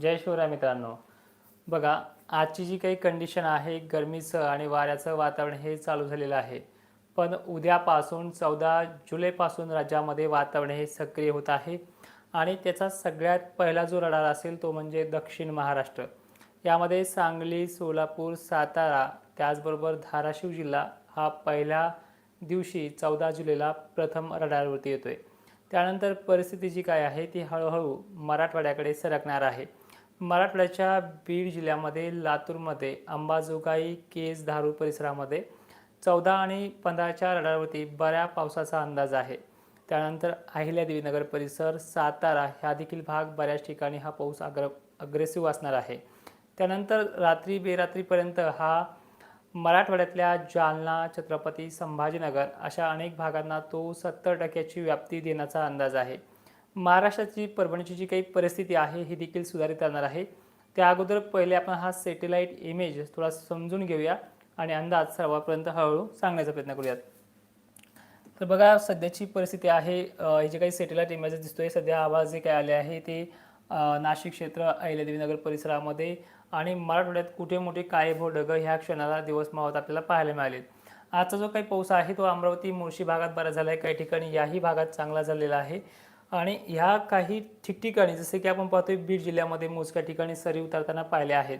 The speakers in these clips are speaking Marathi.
जय शिवराय मित्रांनो. बघा आजची जी काही कंडिशन आहे गरमीचं आणि वाऱ्याचं वातावरण हे चालू झालेलं आहे. पण उद्यापासून चौदा जुलैपासून राज्यामध्ये वातावरण हे सक्रिय होत आहे. आणि त्याचा सगळ्यात पहिला जो रडार असेल तो म्हणजे दक्षिण महाराष्ट्र. यामध्ये सांगली सोलापूर सातारा त्याचबरोबर धाराशिव जिल्हा हा पहिल्या दिवशी चौदा जुलैला प्रथम रडारवरती येतोय. त्यानंतर परिस्थिती जी काय आहे ती हळूहळू मराठवाड्याकडे सरकणार आहे. मराठवाड्याच्या बीड जिल्ह्यामध्ये लातूरमध्ये अंबाजोगाई केज धारूर परिसरामध्ये चौदा आणि पंधराच्या रडारवरती बऱ्या पावसाचा अंदाज आहे. त्यानंतर अहिल्यादेवीनगर परिसर सातारा ह्या देखील भाग बऱ्याच ठिकाणी हा पाऊस अग्र अग्रेसिव्ह असणार आहे. त्यानंतर रात्री बेरात्रीपर्यंत हा मराठवाड्यातल्या जालना छत्रपती संभाजीनगर अशा अनेक भागांना तो सत्तर टक्क्याची व्याप्ती देण्याचा अंदाज आहे. महाराष्ट्राची परभणीची जी काही परिस्थिती आहे ही देखील सुधारित राहणार आहे. त्या अगोदर पहिले आपण हा सॅटेलाईट इमेज थोडा समजून घेऊया आणि अंदाज सर्वांपर्यंत हळूहळू सांगण्याचा प्रयत्न करूयात. तर बघा सध्याची परिस्थिती आहे हे जे काही सॅटेलाईट इमेजेस दिसतोय सध्या आवाज जे काय आले आहे ते नाशिक क्षेत्र अहिल्यादेवीनगर परिसरामध्ये आणि मराठवाड्यात कुठे मोठे काळेभोर ढगं ह्या क्षणाला दिवस मावत आपल्याला पाहायला मिळाले आजचा जो काही पाऊस आहे तो अमरावती मुळशी भागात बरा झाला आहे काही ठिकाणी याही भागात चांगला झालेला आहे. आणि ह्या काही ठिकठिकाणी जसे की आपण पाहतोय बीड जिल्ह्यामध्ये मोजक्या ठिकाणी सरी उतरताना पाहिले आहेत.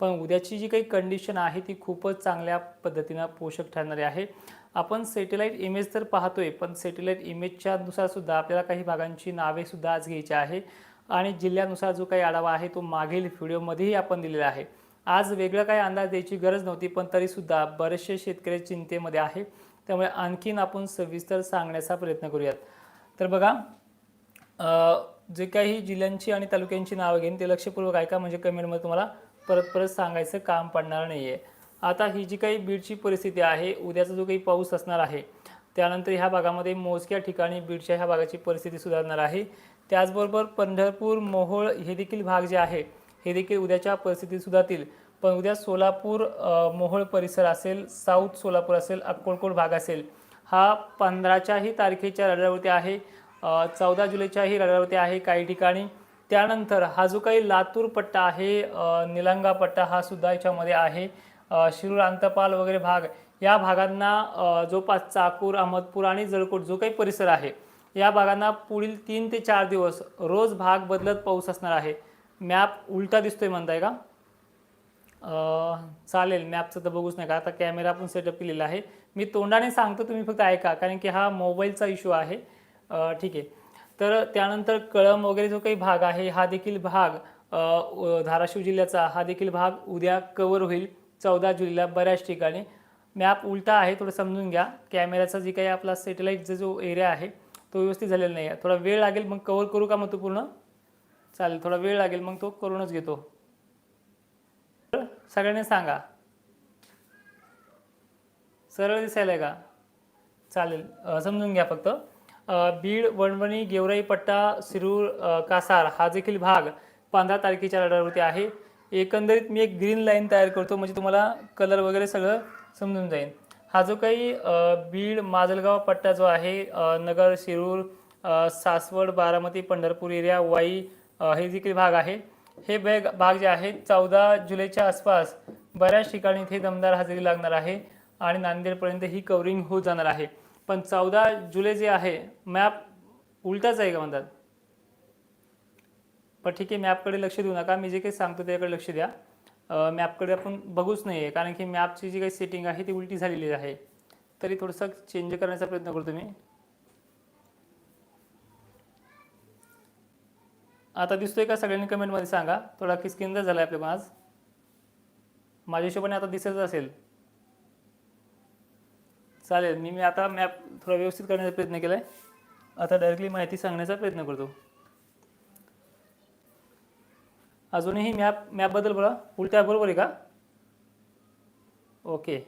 पण उद्याची जी काही कंडिशन आहे ती खूपच चांगल्या पद्धतीनं पोषक ठरणारी आहे. आपण सॅटेलाईट इमेज तर पाहतोय पण सॅटेलाईट इमेजच्या सुद्धा आपल्याला काही भागांची नावे सुद्धा आज घ्यायची आहे. आणि जिल्ह्यानुसार जो काही आढावा आहे तो मागील व्हिडिओमध्येही आपण दिलेला आहे. आज वेगळं काही अंदाज द्यायची गरज नव्हती पण तरीसुद्धा बरेचसे शेतकरी चिंतेमध्ये आहे. त्यामुळे आणखीन आपण सविस्तर सांगण्याचा प्रयत्न करूयात. तर बघा जे काही जिल्ह्यांची आणि तालुक्यांची नावं घेईन ते लक्षपूर्वक ऐका म्हणजे कमेंटमध्ये तुम्हाला परत परत सांगायचं काम पडणार नाही आहे आता ही जी काही बीडची परिस्थिती आहे उद्याचा जो काही पाऊस असणार आहे त्यानंतर ह्या भागामध्ये मोजक्या ठिकाणी बीडच्या ह्या भागाची परिस्थिती सुधारणार आहे. त्याचबरोबर पंढरपूर मोहोळ हे देखील भाग जे आहे हे देखील उद्याच्या परिस्थितीत सुधारतील. पण उद्या सोलापूर मोहोळ परिसर असेल साऊथ सोलापूर असेल अक्कोळकोट भाग असेल हा पंधराच्याही तारखेच्या रडावरती आहे. चौदा जुलैच्याही रडारवरती आहे काही ठिकाणी. त्यानंतर हा जो काही लातूर पट्टा आहे निलंगा पट्टा हा सुद्धा याच्यामध्ये आहे. शिरूर अंतपाल वगैरे भाग या भागांना जवळपास चाकूर अहमदपूर आणि जळकोट जो काही परिसर आहे या भागांना पुढील तीन ते चार दिवस रोज भाग बदलत पाऊस असणार आहे. मॅप उलटा दिसतोय म्हणताय का? चालेल मॅपचं तर बघूच नका. आता कॅमेरा पण सेटअप केलेला आहे. मी तोंडाने सांगतो तुम्ही फक्त ऐका. कारण की हा मोबाईलचा इश्यू आहे. ठीक आहे. तर त्यानंतर कळम वगैरे जो काही भाग आहे हा देखील भाग धाराशिव जिल्ह्याचा हा देखील भाग उद्या कवर होईल चौदा जुलैला बऱ्याच ठिकाणी. मॅप उलटा आहे थोडं समजून घ्या. कॅमेऱ्याचा जी काही आपला सॅटेलाईटचा जो एरिया आहे तो व्यवस्थित झालेला नाही आहे थोडा वेळ लागेल मग कव्हर करू का मग तो पूर्ण चालेल थोडा वेळ लागेल मग तो करूनच घेतो. सगळ्यांनी सांगा. सरळ दिसायला का? चालेल समजून घ्या फक्त. बीड वणवणी गेवराई पट्टा सिरूर कासार हा देखील भाग पंधरा तारखेच्या रडारवरती आहे. एकंदरीत मी एक ग्रीन लाईन तयार करतो म्हणजे तुम्हाला कलर वगैरे सगळं समजून जाईल. हा जो काही बीड माजलगाव पट्टा जो आहे नगर शिरूर सासवड बारामती पंढरपूर एरिया वाई हे देखील भाग आहे. हे बॅग भाग जे आहेत चौदा जुलैच्या आसपास बऱ्याच ठिकाणी इथे दमदार हजेरी लागणार आहे आणि नांदेडपर्यंत ही कवरिंग होत जाणार आहे. पण चौदा जुलै जे आहे मॅप उलटाच आहे का म्हणतात? पण ठीक आहे मॅपकडे लक्ष देऊ नका. मी जे काही सांगतो त्याकडे लक्ष द्या. मॅपकडे आपण बघूच नाही आहे कारण की मॅपची जी काही सेटिंग आहे ती उलटी झालेली आहे. तरी थोडंसं चेंज करण्याचा प्रयत्न करतो मी आता दिसतोय का सगळ्यांनी कमेंटमध्ये सांगा? थोडा किसकिंदा झाला आहे आपल्या आज माझ्या हिशोबाने आता दिसत असेल. चालेल मी मी आता मॅप थोडा व्यवस्थित करण्याचा प्रयत्न केला आहे आता डायरेक्टली माहिती सांगण्याचा प्रयत्न करतो. अजूनही मॅप मॅपबद्दल बोला. उलट्या बरोबर आहे का? ओके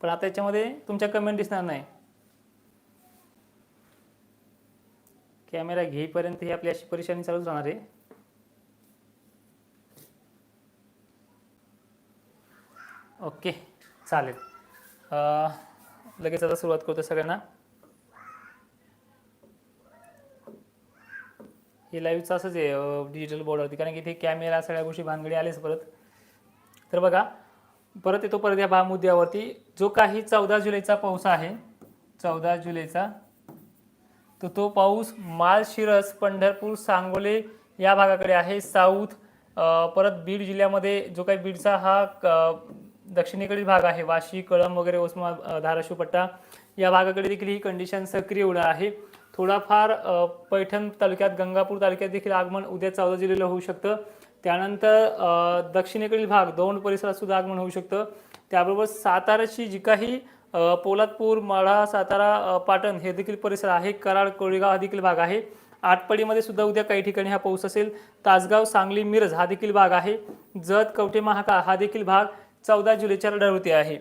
पण आता याच्यामध्ये तुमच्या कमेंट दिसणार नाही. कॅमेरा घेईपर्यंत ही आपली अशी परेशानी चालूच राहणार आहे. ओके चालेल. लगेच आता सुरुवात करतो सगळ्यांना. हे लाईव्हचं असंच आहे डिजिटल बोर्डवरती कारण की इथे कॅमेरा सगळ्या गोष्टी भानगडी आलेच परत. तर बघा परत येतो परत या भा मुद्द्यावरती. जो काही चौदा जुलैचा पाऊस आहे चौदा जुलैचा तर तो पाऊस माळशिरस पंढरपूर सांगोले या भागाकडे आहे. साऊथ परत बीड जिल्ह्यामध्ये जो काही बीडचा हा दक्षिणेकडील भाग आहे. वाशी कळंब वगैरे उस्मा धाराशिवपट्टा धाराशिव पट्टा या भागाकडे देखील ही कंडिशन सक्रिय होणार आहे. थोडाफार पैठण तालुक्यात गंगापूर तालुक्यात देखील आगमन उद्या चौदा जुलैला होऊ शकतं. त्यानंतर दक्षिणेकडील भाग दौंड परिसरात सुद्धा आगमन होऊ शकतं. त्याबरोबर साताराची जी काही पोलादपूर माळा सातारा पाटण हे देखील परिसर आहे. कराड कोळीगाव हा देखील भाग आहे. आटपाडीमध्ये सुद्धा उद्या काही ठिकाणी हा पाऊस असेल. तासगाव सांगली मिरज हा देखील भाग आहे. जत कवठे महाका हा देखील भाग चौदा जुलैच्या रडारवरती आहे.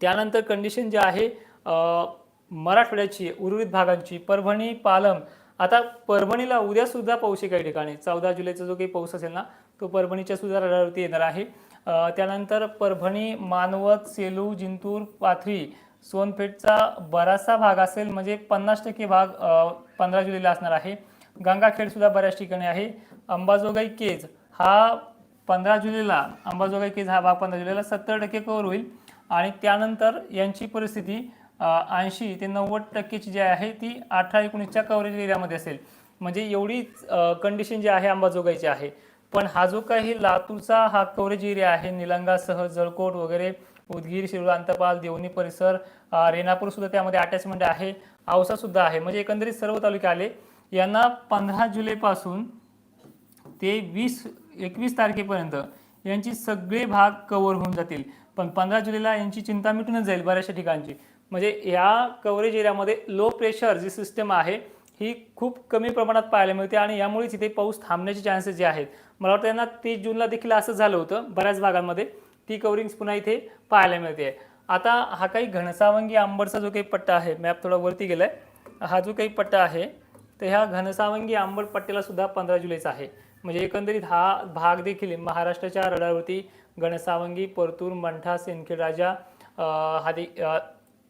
त्यानंतर कंडिशन जी आहे मराठवाड्याची उर्वरित भागांची परभणी पालम आता परभणीला उद्यासुद्धा पाऊस आहे काही ठिकाणी चौदा जुलैचा जो काही पाऊस असेल ना तो परभणीच्या सुद्धा रडारवरती येणार आहे. त्यानंतर परभणी मानवत सेलू जिंतूर पाथरी सोनपेठचा बराचसा भाग असेल म्हणजे पन्नास टक्के भाग पंधरा जुलैला असणार आहे. गंगाखेडसुद्धा बऱ्याच ठिकाणी आहे. अंबाजोगाई केज हा पंधरा जुलैला अंबाजोगाई केज हा भाग पंधरा जुलैला सत्तर टक्के कव्हर होईल. आणि त्यानंतर यांची परिस्थिती ऐंशी ते नव्वद टक्केची जी आहे ती अठरा एकोणीसच्या कव्हरेज एरियामध्ये असेल. म्हणजे एवढी कंडिशन जी आहे अंबाजोगाईची आहे. पण हा जो काही लातूरचा हा कव्हरेज एरिया आहे निलंगासह जळकोट वगैरे उदगीर शिरूर अंतपाल देवणी परिसर रेणापूर सुद्धा त्यामध्ये अटॅचमेंट आहे औसा सुद्धा आहे. म्हणजे एकंदरीत सर्व तालुके आले. यांना पंधरा जुलैपासून ते वीस एकवीस तारखेपर्यंत यांची सगळे भाग कव्हर होऊन जातील. पण पंधरा जुलैला यांची चिंता मिटूनच जाईल बऱ्याचशा ठिकाणची. म्हणजे या कव्हरेज एरियामध्ये लो प्रेशर जी सिस्टम आहे ही खूप कमी प्रमाणात पाहायला मिळते आणि यामुळेच इथे पाऊस थांबण्याचे चान्सेस जे आहेत मला वाटतं यांना तीस जूनला देखील असं झालं होतं बऱ्याच भागांमध्ये. ती कवरिंग्स पुन्हा इथे पाहायला मिळते. आता हा काही घनसावंगी आंबटचा जो काही पट्टा आहे मॅप थोडा वरती गेला आहे हा जो काही पट्टा आहे तर ह्या घनसावंगी आंबट पट्ट्याला सुद्धा पंधरा जुलैचा आहे. म्हणजे एकंदरीत हा भाग देखील महाराष्ट्राच्या रडारवरती गणसावंगी परतूर मंठा सिंदखेडराजा हा दे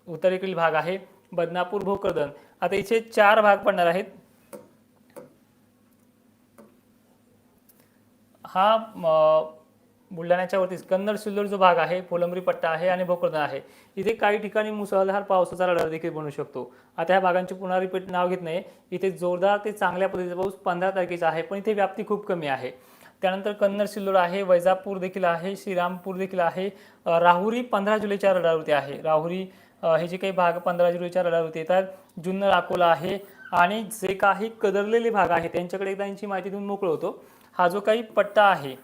उत्तरेकडील भाग आहे. बदनापूर भोकरदन. आता इथे चार भाग पडणार आहेत. हा बुलढाण्याच्या वरतीच कन्नड सिल्लोड जो भाग आहे फुलंब्री पट्टा आहे आणि भोकरदन आहे. इथे काही ठिकाणी मुसळधार पावसाचा रडार देखील बनू शकतो. आता ह्या भागांची पुन्हा रिपीट नाव घेत नाही. इथे जोरदार ते चांगल्या पद्धतीचा पाऊस पंधरा तारखेचा आहे पण इथे व्याप्ती खूप कमी आहे. त्यानंतर कन्नड सिल्लोड आहे वैजापूर देखील आहे श्रीरामपूर देखील आहे. राहुरी पंधरा जुलैच्या रडारवरती आहे. राहुरी हे जे काही भाग पंधरा जुलैच्या रडारवरती येतात जुन्नर अकोला आहे. आणि जे काही कदरलेले भाग आहेत त्यांच्याकडे एकदा यांची माहिती देऊन मोकळं होतो. हा जो काही पट्टा आहे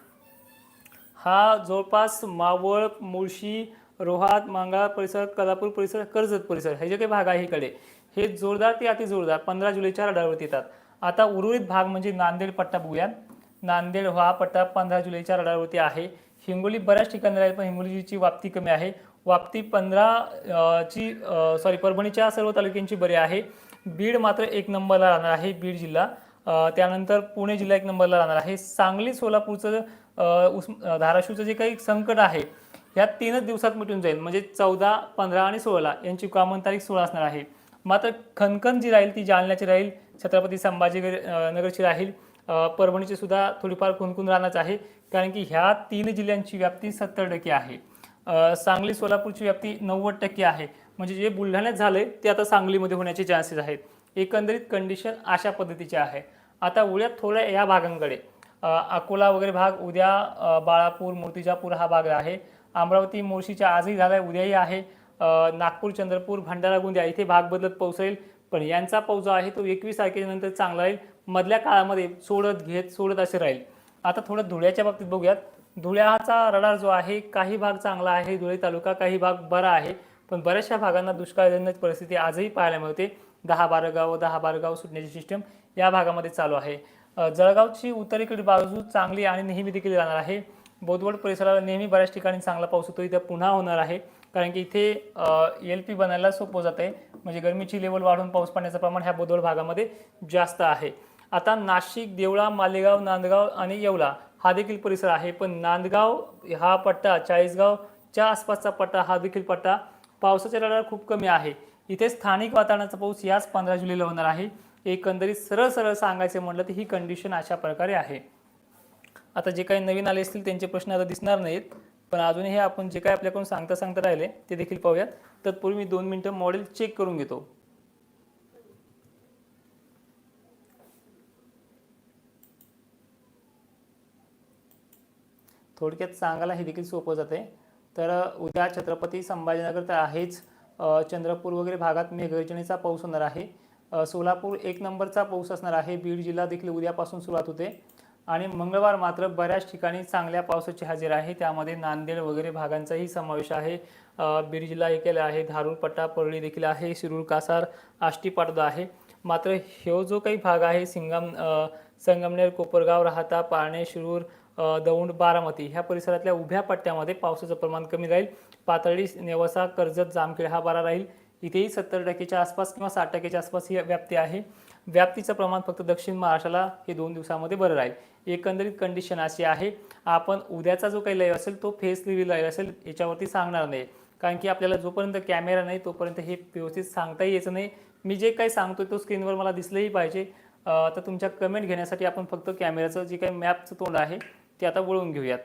हा जवळपास मावळ मुळशी रोहात मांगळा परिसर कोल्हापूर परिसर कर्जत परिसर हे जे काही भाग आहे इकडे हे जोरदार ते अति जोरदार पंधरा जुलैच्या रडारवरती येतात. आता उर्वरित भाग म्हणजे नांदेड पट्टा बघूया नांदेड हा पट्टा पंधरा जुलैच्या रडारवरती आहे. हिंगोली बऱ्याच ठिकाणी राहील पण हिंगोलीची वाप्ती कमी आहे. वाप्ती पंधरा ची सॉरी परभणीच्या सर्व तालुक्यांची बरी आहे. बीड मात्र एक नंबरला राहणार आहे बीड जिल्हा. त्यानंतर पुणे जिल्हा एक नंबरला राहणार आहे. सांगली सोलापूरचं उस धाराशिवचं जे काही संकट आहे ह्या तीनच दिवसात मिटून जाईल. म्हणजे चौदा पंधरा आणि सोळा यांची कॉमन तारीख सोळा असणार आहे. मात्र खनखन जी राहील ती जालन्याची राहील छत्रपती संभाजी नगरची राहील. परभणीची सुद्धा थोडीफार खुनखुन राहणारच आहे कारण की ह्या तीन जिल्ह्यांची व्याप्ती सत्तर टक्के आहे. सांगली सोलापूरची व्याप्ती नव्वद टक्के आहे. म्हणजे जे बुलढाण्यात झालंय ते आता सांगलीमध्ये होण्याचे चान्सेस आहेत. एकंदरीत कंडिशन अशा पद्धतीची आहे. आता उळ्यात थोड्या या भागांकडे. अकोला वगैरे भाग उद्या बाळापूर मूर्तिजापूर हा भाग आहे. अमरावती मोर्शीच्या आजही झाला आहे उद्याही आहे. नागपूर चंद्रपूर भंडारा गोंदिया इथे भाग बदलत पाऊस येईल पण यांचा पाऊस जो आहे तो एकवीस तारखेनंतर चांगला राहील. मधल्या काळामध्ये सोडत घेत सोडत असे राहील. आता थोडं धुळ्याच्या बाबतीत बघूयात. धुळ्याचा रडार जो आहे काही भाग चांगला आहे. धुळे तालुका काही भाग बरा आहे. पण बऱ्याचशा भागांना दुष्काळजन्य परिस्थिती आजही पाहायला मिळते. दहा बारा गाव दहा बारा गाव सुटण्याची सिस्टम या भागामध्ये चालू आहे. जळगावची उत्तरेकडील बाजू चांगली आणि नेहमी देखील राहणार आहे. बोदवड परिसराला नेहमी बऱ्याच ठिकाणी चांगला पाऊस होतो इथे पुन्हा होणार आहे. कारण की इथे एल पी बनायला सोपं जात आहे. म्हणजे गरमीची लेवल वाढून पाऊस पडण्याचं प्रमाण ह्या बोदवड भागामध्ये जास्त आहे. आता नाशिक देवळा मालेगाव नांदगाव आणि येवला हा देखील परिसर आहे. पण नांदगाव हा पट्टा चाळीसगावच्या आसपासचा पट्टा हा देखील पट्टा पावसाच्या रडार खूप कमी आहे. इथे स्थानिक वातावरणाचा पाऊस याच पंधरा जुलैला होणार आहे. एकंदरीत सरळ सरळ सांगायचं म्हटलं तर ही कंडिशन अशा प्रकारे आहे. आता जे काही नवीन आले असतील त्यांचे प्रश्न आता दिसणार नाहीत. पण अजूनही आपण जे काही आपल्याकडून सांगता सांगता राहिले ते देखील पाहूयात. तत्पूर्वी मी दोन मिनटं मॉडेल चेक करून घेतो. थोडक्यात सांगायला हे देखील सोपं जाते तर उद्या छत्रपती संभाजीनगर तर आहेच. चंद्रपूर वगैरे भागात मेघगर्जनेचा पाऊस होणार आहे. सोलापूर एक नंबरचा पाऊस असणार आहे. बीड जिल्हा देखील उद्यापासून सुरुवात होते. आणि मंगळवार मात्र बऱ्याच ठिकाणी चांगल्या पावसाची हजेरी आहे. त्यामध्ये नांदेड वगैरे भागांचाही समावेश आहे. बीड जिल्हा केला आहे. धारूर पट्टा परळी देखील आहे. शिरूर कासार आष्टी पाटोदा आहे. मात्र ह्यो जो काही भाग आहे सिंगम संगमनेर कोपरगाव राहता पारणे शिरूर दौंड बारामती ह्या परिसरातल्या उभ्या पट्ट्यामध्ये पावसाचं प्रमाण कमी राहील. पातळी नेवसा कर्जत जामखेड हा बारा राहील. इथेही सत्तर टक्केच्या आसपास किंवा साठ टक्केच्या आसपास ही व्याप्ती आहे. व्याप्तीचं प्रमाण फक्त दक्षिण महाराष्ट्राला हे दोन दिवसामध्ये बरं राहील. एकंदरीत कंडिशन अशी आहे आपण उद्याचा जो काही लय असेल तो फेस लिव्ही लय असेल याच्यावरती सांगणार नाही. कारण की आपल्याला जोपर्यंत कॅमेरा नाही तोपर्यंत हे व्यवस्थित सांगताही यायचं नाही. मी जे काही सांगतो तो स्क्रीनवर मला दिसलंही पाहिजे. तर तुमच्या कमेंट घेण्यासाठी आपण फक्त कॅमेऱ्याचं जे काही मॅपचं तोंड आहे ते आता वळवून घेऊयात.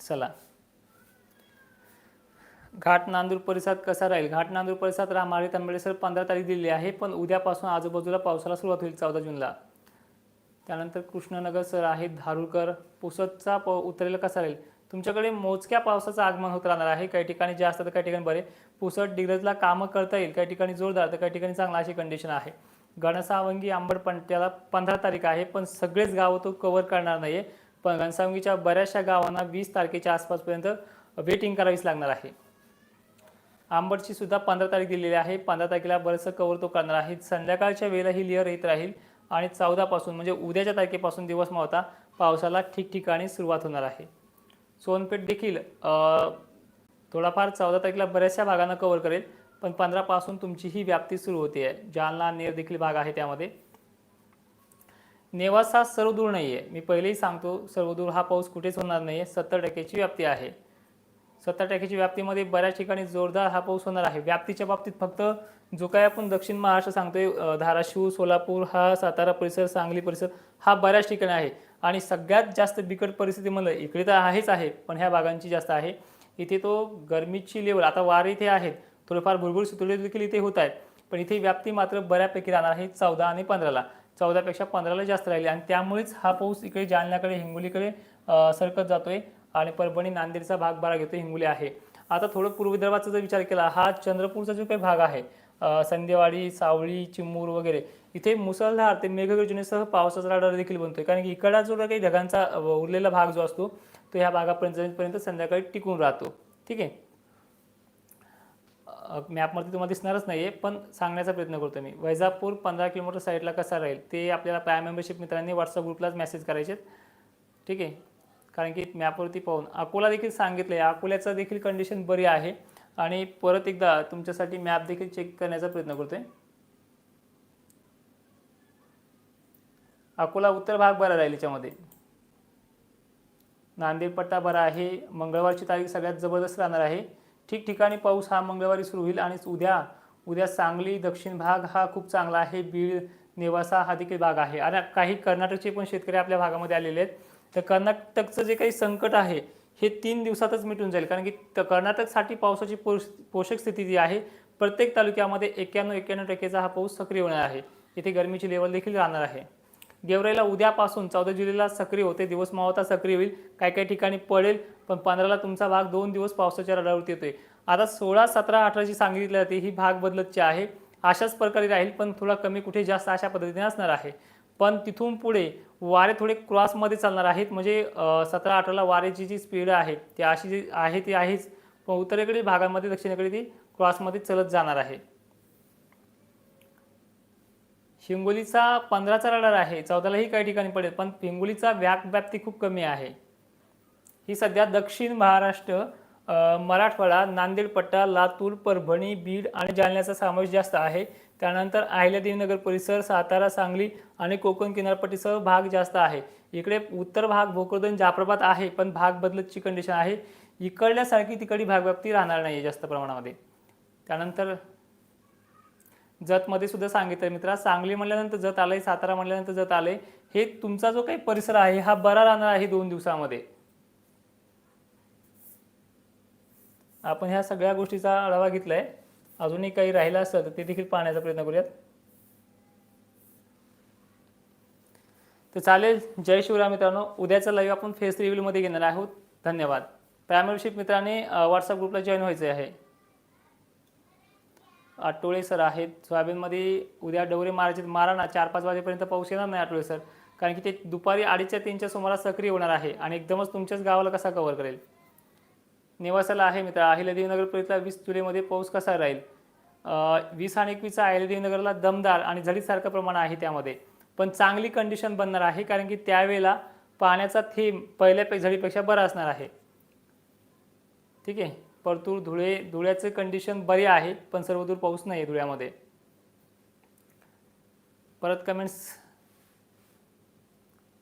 चला. घाट नांदूर परिसरात कसा राहील? घाट नांदूर परिसरात रामाळे तांबेसर पंधरा तारीख दिलेली आहे पण उद्यापासून आजूबाजूला पावसाला सुरुवात होईल चौदा जूनला. त्यानंतर कृष्णनगर सर आहे धारूरकर पुसदचा प उतरेला कसा राहील? तुमच्याकडे मोजक्या पावसाचं आगमन होत राहणार आहे. काही ठिकाणी जास्त तर काही ठिकाणी बरे. पुसद डिग्रजला कामं करता येईल. काही ठिकाणी जोरदार तर काही ठिकाणी चांगला अशी कंडिशन आहे. गणसावंगी आंबड पंट्याला पंधरा तारीख आहे पण सगळेच गावं तो कव्हर करणार नाही आहे पण घनसावंगीच्या बऱ्याचशा गावांना वीस तारखेच्या आसपासपर्यंत वेटिंग करावीच लागणार आहे. आंबटची सुद्धा पंधरा तारीख दिलेली आहे. पंधरा तारखेला बरंचसं कवर तो करणार आहे. संध्याकाळच्या वेळेला ही लेअर येत राहील आणि चौदापासून म्हणजे उद्याच्या तारखेपासून दिवस मावता पावसाला ठिकठिकाणी सुरुवात होणार आहे. सोनपेठ देखील थोडाफार चौदा तारखेला बऱ्याचशा भागांना कव्हर करेल पण पंधरापासून तुमची ही व्याप्ती सुरू होते. आहे जालना नेर देखील भाग आहे त्यामध्ये. नेवासा सर्वदूर नाही आहे मी पहिलेही सांगतो सर्वदूर हा पाऊस कुठेच होणार नाही आहे सत्तर टक्क्याची व्याप्ती आहे. सत्तर टक्क्याची व्याप्तीमध्ये बऱ्याच ठिकाणी जोरदार हा पाऊस होणार आहे. व्याप्तीच्या बाबतीत फक्त जो काही आपण दक्षिण महाराष्ट्र सांगतोय. धाराशिव सोलापूर हा सातारा परिसर सांगली परिसर हा बऱ्याच ठिकाणी आहे. आणि सगळ्यात जास्त बिकट परिस्थिती म्हणलं इकडे तर आहेच आहे पण ह्या भागांची जास्त आहे. इथे तो गरमीची लेवल आता वारे इथे आहेत. थोडेफार भुरभुर सुतुले देखील इथे होत आहेत. पण इथे व्याप्ती मात्र बऱ्यापैकी राहणार आहे चौदा आणि पंधराला. चौदापेक्षा पंधराला जास्त राहिली आणि त्यामुळेच हा पाऊस इकडे जालन्याकडे हिंगोलीकडे सरकत जातोय. आणि परभणी नांदेडचा भाग बरा घेतो हिंगोली आहे. आता थोडं पूर्व विदर्भाचा जर विचार केला हा चंद्रपूरचा जो काही भाग आहे संध्यावाडी संदेवाडी सावळी चिमूर वगैरे इथे मुसळधार ते मेघगर्जनेसह पावसाचा राडार देखील बनतोय. कारण की इकडा जो काही ढगांचा उरलेला भाग जो असतो तो ह्या भागापर्यंत पर्यंत संध्याकाळी टिकून राहतो. ठीक आहे? मॅपमध्ये तुम्हाला दिसणारच नाही आहे पण सांगण्याचा प्रयत्न करतो मी. वैजापूर पंधरा किलोमीटर साईडला कसा राहील ते आपल्याला प्राय मेंबरशिप मित्रांनी व्हॉट्सअप ग्रुपलाच मेसेज करायचे ठीक आहे? कारण की मॅपवरती पाहून. अकोला देखील सांगितलं आहे अकोल्याचं देखील कंडिशन बरी आहे. आणि परत एकदा तुमच्यासाठी मॅप देखील चेक करण्याचा प्रयत्न करतोय. अकोला उत्तर भाग बरा राहील याच्यामध्ये. नांदेड पट्टा बरा आहे. मंगळवारची तारीख सगळ्यात जबरदस्त राहणार आहे. ठिकठिकाणी पाऊस हा मंगळवारी सुरू होईल आणि उद्या उद्या सांगली दक्षिण भाग हा खूप चांगला आहे. बीड नेवासा हा देखील भाग आहे. आणि काही कर्नाटकचे पण शेतकरी आपल्या भागामध्ये आलेले आहेत. तर कर्नाटकचं जे काही संकट आहे हे तीन दिवसातच मिटून जाईल. कारण की कर्नाटकसाठी पावसाची पोष पोषक स्थिती जी आहे प्रत्येक तालुक्यामध्ये एक्क्याण्णव एक्क्याण्णव टक्केचा हा पाऊस सक्रिय होणार आहे. इथे गरमीची लेवल देखील राहणार आहे. गेवराईला उद्यापासून चौदा जुलैला सक्रिय होते. दिवस मावता सक्रिय होईल. काही काही ठिकाणी पडेल पण पंधराला तुमचा भाग दोन दिवस पावसाच्या रडावरती येतोय. आता सोळा सतरा अठराची सांगितली जाते ही भाग बदलतची आहे. अशाच प्रकारे राहील पण थोडा कमी कुठे जास्त अशा पद्धतीने असणार आहे. पण तिथून पुढे वारे थोडे क्रॉसमध्ये चालणार आहेत. म्हणजे सतरा अठराला वारेची जी स्पीड आहे ती अशी जी आहे ती आहेच. पण उत्तरेकडील भागांमध्ये दक्षिणेकडे ती क्रॉसमध्ये चलत जाणार आहे. हिंगोलीचा पंधराचा रडार आहे. चौदालाही काही ठिकाणी पडेल पण हिंगोलीचा व्याप व्याप्ती खूप कमी आहे. ही सध्या दक्षिण महाराष्ट्र मराठवाडा नांदेड पट्टा लातूर परभणी बीड आणि जालन्याचा समावेश जास्त आहे. त्यानंतर अहिल्यादेवीनगर परिसर सातारा सांगली आणि कोकण किनारपट्टीसह भाग जास्त आहे. इकडे उत्तर भाग भोकरदन जाप्रभात आहे पण भाग बदलतची कंडिशन आहे. इकडल्यासारखी तिकडली भागव्याप्ती राहणार नाही जास्त प्रमाणामध्ये. त्यानंतर जतमध्ये सुद्धा सांगितलं मित्रा सांगली म्हणल्यानंतर जत आलंय सातारा म्हणल्यानंतर जत आलंय. हे तुमचा जो काही परिसर आहे हा बरा राहणार आहे दोन दिवसामध्ये. आपण ह्या सगळ्या गोष्टीचा आढावा घेतला आहे अजूनही काही राहिलं असतं तर ते देखील पाहण्याचा प्रयत्न करूयात. तर चालेल. जय शिवराय मित्रांनो. उद्याचा लाईव्ह आपण फेस रिव्ह्यूमध्ये घेणार आहोत. धन्यवाद. प्रायमरशिप मित्रांनी व्हॉट्सअप ग्रुपला जॉईन व्हायचे आहे. आठवळे सर आहेत. सोयाबीनमध्ये उद्या डवरे मारायचे मारा ना. चार पाच वाजेपर्यंत पाऊस येणार नाही आठवळे सर कारण की ते दुपारी अडीचच्या तीनच्या सुमारास सक्रिय होणार आहे. आणि एकदमच तुमच्याच गावाला कसा कव्हर करेल? निवासाला आहे मित्र. अहिल्यादेवी परिसरात वीस जुलैमध्ये पाऊस कसा राहील? वीस आणि एकवीसचा अहिल्यादेवी नगरला दमदार आणि झडीसारखं प्रमाण आहे त्यामध्ये. पण चांगली कंडिशन बनणार आहे कारण की त्यावेळेला पाण्याचा थेंब पहिल्या पे- झडीपेक्षा बरा असणार आहे. ठीक आहे? परतूर धुळे धुळ्याचे कंडिशन बरे आहे पण सर्वदूर पाऊस नाही आहे धुळ्यामध्ये. परत कमेंट्स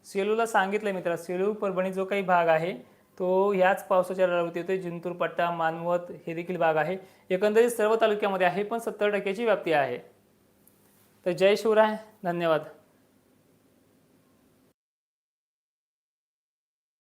सेलूला सांगितलं मित्रा. सेलू परभणी जो काही भाग आहे तो ह्याच पावसाच्या लढावती येतोय. जिंतूर पट्टा मानवत हे देखील भाग आहे. एकंदरीत सर्व तालुक्यामध्ये आहे पण सत्तर टक्क्याची व्याप्ती आहे. तर जय शिवराय. धन्यवाद.